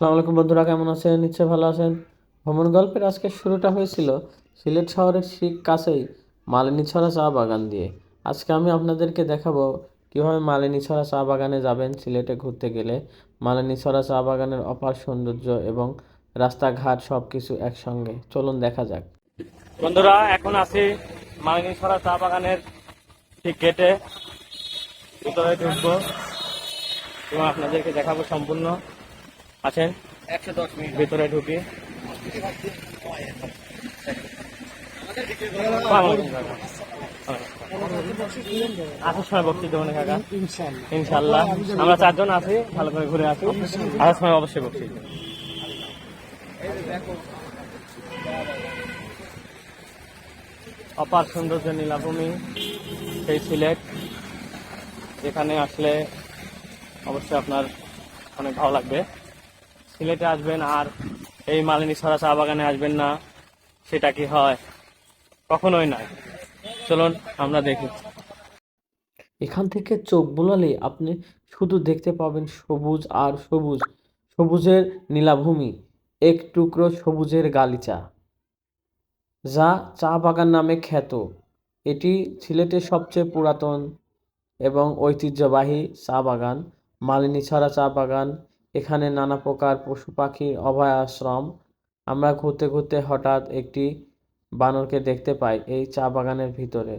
আসসালামু আলাইকুম বন্ধুরা, কেমন আছেন? নিশ্চয় ভালো আছেন। ভ্রমণ গল্পের আজকে শুরুটা হয়েছিল সিলেট শহরের ঠিক কাছেই মালিনীছড়া চা বাগান দিয়ে। আজকে আমি আপনাদেরকে দেখাবো কীভাবে মালিনীছড়া চা বাগানে যাবেন সিলেটে ঘুরতে গেলে। মালিনীছড়া চা বাগানের অপার সৌন্দর্য এবং রাস্তাঘাট সব কিছু একসঙ্গে। চলুন দেখা যাক। বন্ধুরা, এখন আছি মালিনীছড়া চা বাগানের ঠিক গেটে। ভিতরে ঢুকবো এবং আপনাদেরকে দেখাবো সম্পূর্ণ। আছেন? একশো দশ মিনিট। ভিতরে ঢুকি। আসার সময় বক্তৃতা দেবো না কাকা ইনশাল্লাহ আমরা চারজন আছি ভালো করে ঘুরে আসি। আসার সময় অবশ্যই বক্তৃতা অপার সৌন্দর্য নীলাভূমি সেই সিলেট যেখানে আসলে অবশ্যই আপনার অনেক ভালো লাগবে। সিলেটে আসবেন আর এই মালিনী ছড়া চা বাগানে আসবেন না, সেটা কি হয়? কখনোই নয় চলুন, আমরা দেখি। এখান থেকে চোখ বোলালে আপনি শুধু দেখতে পাবেন সবুজ আর সবুজ, সবুজের নীলাভূমি, এক টুকরো সবুজের গালিচা। যা চা বাগান নামে খ্যাত। এটি সিলেটের সবচেয়ে পুরাতন এবং ঐতিহ্যবাহী চা বাগান, মালিনী মালিনীছড়া চা বাগান এখানে নানা প্রকার পশু পাখির অভয় আশ্রম আমরা ঘুরতে ঘুরতে হঠাৎ একটি বানরকে দেখতে পাই এই চা বাগানের ভিতরে,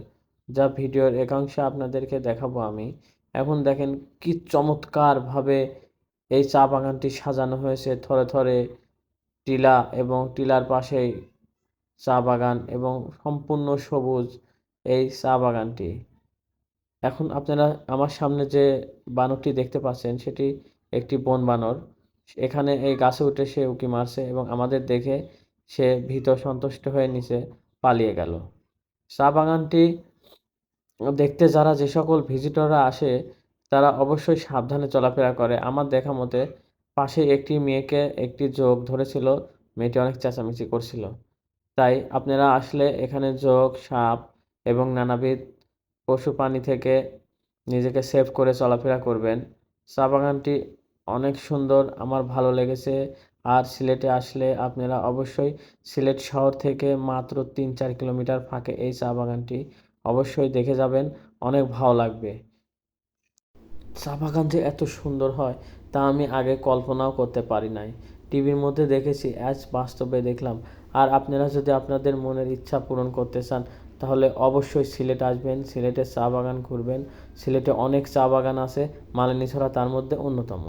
যা ভিডিওর একাংশে আপনাদেরকে দেখাবো আমি। এখন দেখেন কি চমৎকারভাবে এই চা বাগানটি সাজানো হয়েছে। থরে থরে টিলা এবং টিলার পাশেই চা বাগান এবং সম্পূর্ণ সবুজ এই চা বাগানটি। এখন আপনারা আমার সামনে যে বানরটি দেখতে পাচ্ছেন, সেটি একটি বন বানর। এখানে এই গাছে উঠে সে উঁকি মারছে এবং আমাদের দেখে সে ভীত সন্তুষ্ট হয়ে নিচে পালিয়ে গেল। চা বাগানটি দেখতে যারা যে সকল ভিজিটররা আসে, তারা অবশ্যই সাবধানে চলাফেরা করে। আমার দেখা মতে, পাশে একটি মেয়েকে একটি যোগ ধরেছিল, মেয়েটি অনেক চেঁচামেচি করছিল। তাই আপনারা আসলে এখানে যোগ, সাপ এবং নানাবিধ পশু প্রাণী থেকে নিজেকে সেভ করে চলাফেরা করবেন। চা বাগানটি অনেক সুন্দর, আমার ভালো লেগেছে। আর সিলেটে আসলে আপনারা অবশ্যই সিলেট শহর থেকে মাত্র তিন চার কিলোমিটার ফাঁকে এই চা বাগানটি অবশ্যই দেখে যাবেন, অনেক ভালো লাগবে। চা বাগান যে এত সুন্দর হয়, তা আমি আগে কল্পনাও করতে পারি নাই। টিভির মধ্যে দেখেছি অ্যাজ বাস্তবে দেখলাম। আর আপনারা যদি আপনাদের মনের ইচ্ছা পূরণ করতে চান, তাহলে অবশ্যই সিলেট আসবেন, সিলেটে চা বাগান ঘুরবেন। সিলেটে অনেক চা বাগান আছে, মালিনী ছড়া তার মধ্যে অন্যতম।